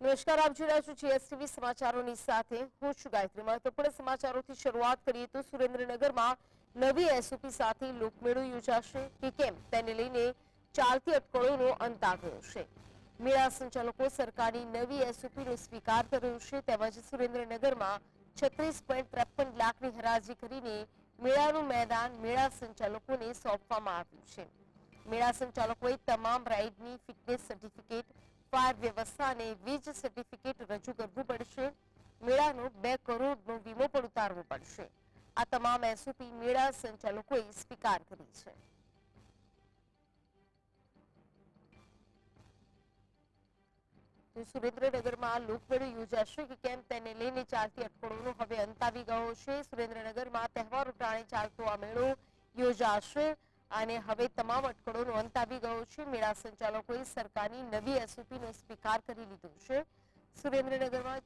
નમસ્કાર, આપ જોઈ રહ્યા છો જીએસટીવી સમાચારોની સાથે. હું છું ગાયત્રી મહત્વપૂર્ણ સમાચારોથી શરૂઆત કરીએ તો સુરેન્દ્રનગરમાં નવી એસઓપી સાથે લોકમેળો યોજાશે કે કેમ? તેને લઈને ચાલતી અટકળોનો અંત આવ્યો છે. મેળા સંચાલકો સરકારની નવી એસઓપીનો સ્વીકાર કર્યો છે. તેમજ સુરેન્દ્રનગરમાં છત્રીસ પોઈન્ટ ત્રેપન લાખની હરાજી કરીને મેળાનું મેદાન મેળા સંચાલકોને સોંપવામાં આવ્યું છે. મેળા સંચાલકોએ તમામ રાઇડની ફિટનેસ સર્ટિફિકેટ વ્યવસ્થા અને વીજ સર્ટિફિકેટ રજૂ કરવું પડશે. મેળાનો બે કરોડનો વીમો પણ ઉતારવો પડશે. આ તમામ એસઓપી મેળા સંચાલકોએ સ્વીકાર કરી છે. સુરેન્દ્રનગરમાં લોકમેળો યોજાશે કે કેમ તેને લઈને ચાલતી અટકળોનો હવે અંત આવી ગયો છે. સુરેન્દ્રનગરમાં તહેવારો ટાણે ચાલતો આ મેળો યોજાશે. અને હવે તમામ અટકળોનો અંત આવી ગયો છે. મેળા સંચાલકોએ સરકારની નવી એસઓપીનો સ્વીકાર કરી લીધો છે. સુરેન્દ્રનગરમાં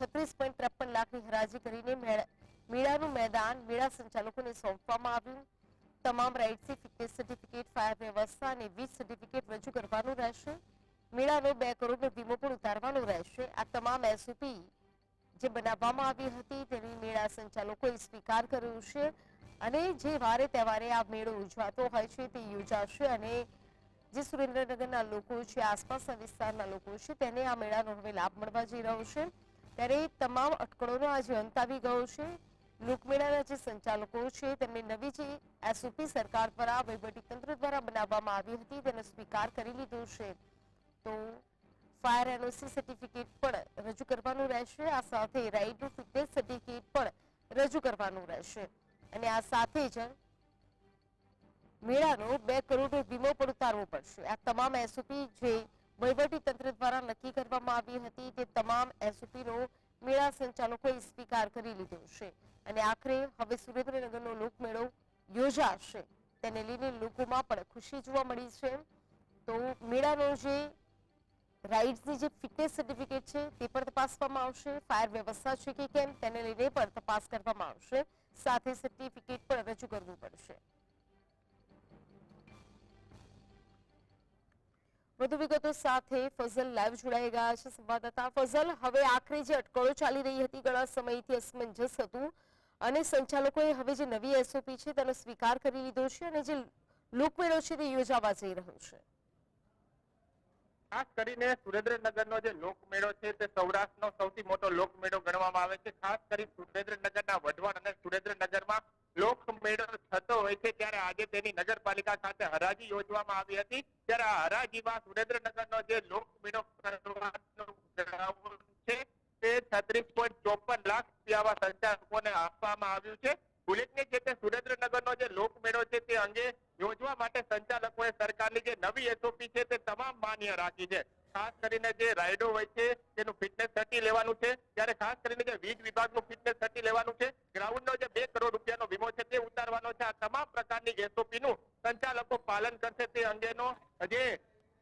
છત્રીસ પોઈન્ટ ત્રેપન લાખની હરાજી કરીને મેળા- મેળાનું મેદાન મેળા સંચાલકોને સોંપવામાં આવ્યું. તમામ રાઇડ્સથી ફિટનેસ સર્ટિફિકેટ ફાયર વ્યવસ્થા અને વીજ સર્ટિફિકેટ રજૂ કરવાનું રહેશે. મેળાનો બે કરોડનો વીમો પણ ઉતારવાનો રહેશે. આ તમામ એસઓપી જે બનાવવામાં આવી હતી તેની મેળા સંચાલકોએ સ્વીકાર કર્યો છે. અને જે વારે તહેવારે આ મેળો ઉજવાતો હોય છે તે યોજાશે અને જે સુરેન્દ્રનગરના લોકો છે આસપાસના વિસ્તારના લોકો છે, તેને આ મેળાનો હવે લાભ મળવા જઈ રહ્યો છે. ત્યારે તમામ અટકળોનો આજે અંત આવી ગયો છે. લોકમેળાના જે સંચાલકો છે, તેમને નવી જે એસઓપી સરકાર દ્વારા વહીવટીતંત્ર દ્વારા બનાવવામાં આવી હતી, તેનો સ્વીકાર કરી લીધો છે. તો ફાયર એનઓસી સર્ટિફિકેટ પણ રજૂ કરવાનું રહેશે. આ સાથે રાઇડનું ફિટનેસ સર્ટિફિકેટ પણ રજૂ કરવાનું રહેશે. અને આ સાથે જ મેળાનો બે કરોડનો વીમો પણ ઉતારવો પડશે. આ તમામ એસઓપી જે વહીવટી તંત્ર દ્વારા નક્કી કરવામાં આવી હતી તે તમામ એસઓપીનો મેળા સંચાલકોએ સ્વીકાર કરી લીધો છે. અને આખરે હવે સુરેન્દ્રનગરનો લોકમેળો યોજાશે. તેને લઈને લોકોમાં પણ ખુશી જોવા મળી છે. તો મેળાનો જે રાઇડ્સની જે ફિટનેસ સર્ટિફિકેટ છે તે પણ તપાસવામાં આવશે. ફાયર વ્યવસ્થા છે કે કેમ તેને લઈને પણ તપાસ કરવામાં આવશે. સાથે સર્ટિફિકેટ પણ રજૂ કરવું પડશે. વધુ વિગતો સાથે ફઝલ લાઈવ જોડાઈ ગયા છે સંવાદદાતા. ફઝલ, હવે આખરે જે અટકળો ચાલી રહી હતી, ઘણા સમયથી અસમંજસ હતું અને સંચાલકોએ હવે જે નવી એસઓપી છે તેનો સ્વીકાર કરી લીધો છે અને જે લોકમેળો છે તે યોજાવા જઈ રહ્યો છે. ખાસ કરીને સુરેન્દ્રનગરનો જે લોકમેળો છે તે સૌરાષ્ટ્રનો સૌથી મોટો લોકમેળો ગણવામાં આવે છે. ખાસ કરી સુરેન્દ્રનગરના વઢવાણ અને સુરેન્દ્રનગરમાં લોકમેળો થતો હોય છે ત્યારે આજે તેની નગરપાલિકા ખાતે હરાજી યોજવામાં આવી હતી. ત્યારે આ હરાજીમાં સુરેન્દ્રનગરનો જે લોકમેળો છે તે છત્રીસ પોઈન્ટ ચોપન લાખ રૂપિયા સંચાલકોને આપવામાં આવ્યું છે. ઉલ્લેખનીય છે કે સુરેન્દ્રનગરનો જે લોકમેળો છે તે અંગે યોજવા માટે સંચાલકોએ નવી એસઓપી છે તે તમામ માન્ય રાખી છે. ખાસ કરીને જે રાઇડો હોય છે, તેનું ફિટનેસ સર્ટી લેવાનું છે. ત્યારે ખાસ કરીને જે વીજ વિભાગનું ફિટનેસ સર્ટી લેવાનું છે, ગ્રાઉન્ડનો જે બે કરોડ રૂપિયાનો વીમો છે તે ઉતારવાનો છે. આ તમામ પ્રકારની એસઓપી નું સંચાલકો પાલન કરશે તે અંગેનો જે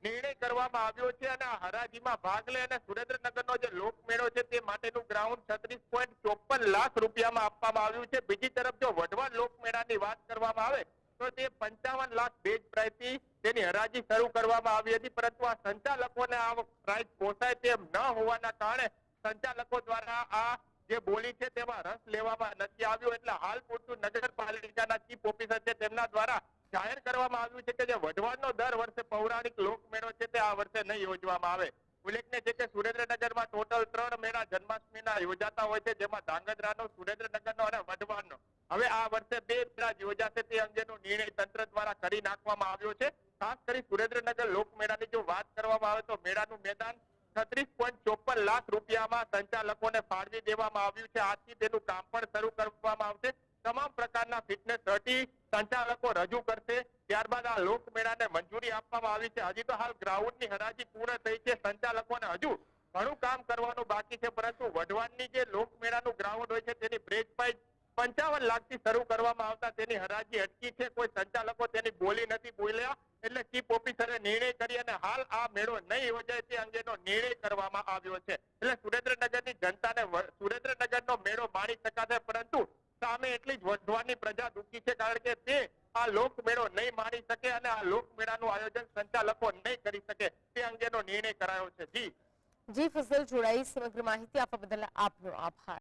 નિર્ણય કરવામાં આવ્યો છે અને આ હરાજીમાં ભાગ લે અને સુરેન્દ્રનગરનો જે લોકમેળો છે તે માટેનું ગ્રાઉન્ડ છત્રીસ પોઈન્ટ ચોપન લાખ રૂપિયામાં આપવામાં આવ્યું છે. બીજી તરફ જો વઢવાણ લોકમેળાની વાત કરવામાં આવે તો તે પંચાવન લાખ ભેજ પ્રાઇસથી તેની હરાજી શરૂ કરવામાં આવી હતી, પરંતુ આ સંચાલકોને આ પ્રાઇસ પોસાય તેમ ન હોવાના કારણે સંચાલકો દ્વારા આ જે બોલી છે તેમાં રસ લેવામાં નથી આવ્યો. એટલે હાલ પૂરતું નગરપાલિકાના ચીફ ઓફિસર છે તેમના દ્વારા જાહેર કરવામાં આવ્યું છે કે જે વઢવાનનો દર વર્ષે પૌરાણિક લોકમેળો છે તે આ વર્ષે નહીં યોજવામાં આવે. ઉલ્લેખનીય છે કે સુરેન્દ્રનગરમાં ટોટલ ત્રણ મેળા જન્માષ્ટમીના યોજાતા હોય છે, જેમાં ધાંગધ્રાનો, સુરેન્દ્રનગરનો અને વઢવાણનો. હવે આ વર્ષે બે મેળા યોજાશે, તે અંગેનો નિર્ણય તંત્ર દ્વારા કરી નાખવામાં આવ્યો છે. ખાસ કરી સુરેન્દ્રનગર લોકમેળાની જો વાત કરવામાં આવે તો મેળાનું મેદાન છત્રીસ પોઈન્ટ ચોપન લાખ રૂપિયામાં સંચાલકોને ફાળવી દેવામાં આવ્યું છે. આજથી તેનું કામ પણ શરૂ કરવામાં આવશે. તમામ પ્રકારના ફિટનેસ સર્ટી સંચાલકો રજૂ કરશે. ત્યારબાદ આ લોકમેળાને મંજૂરી આપવામાં આવી છે. હજી તો હાલ ગ્રાઉન્ડની હરાજી પૂર્ણ થઈ છે. સંચાલકોને હજુ ઘણું કામ કરવાનું બાકી છે, પરંતુ વઢવાણની જે લોકમેળાનું ગ્રાઉન્ડ હોય છે, તેની બ્રેક પાઇટ પંચાવન લાખથી શરૂ કરવામાં આવતા તેની હરાજી અટકી છે. કોઈ સંચાલકો તેની બોલી નથી બોલ્યા, એટલે ચીફ ઓફિસરે નિર્ણય કરી અને હાલ આ મેળો નહીં યોજાય તે અંગેનો નિર્ણય કરવામાં આવ્યો છે. એટલે સુરેન્દ્રનગરની જનતાને સુરેન્દ્રનગરનો મેળો માણી શકાશે, પરંતુ સામે એટલી જ વધવાની પ્રજા દુઃખી છે, કારણ કે તે આ લોકમેળો નહીં માણી શકે અને આ લોકમેળાનું આયોજન સંચાલકો નહીં કરી શકે તે અંગેનો નિર્ણય કરાયો છે. જી. જી ફસલ જોડાઈ. સમગ્ર માહિતી આપવા બદલ આપનો આભાર.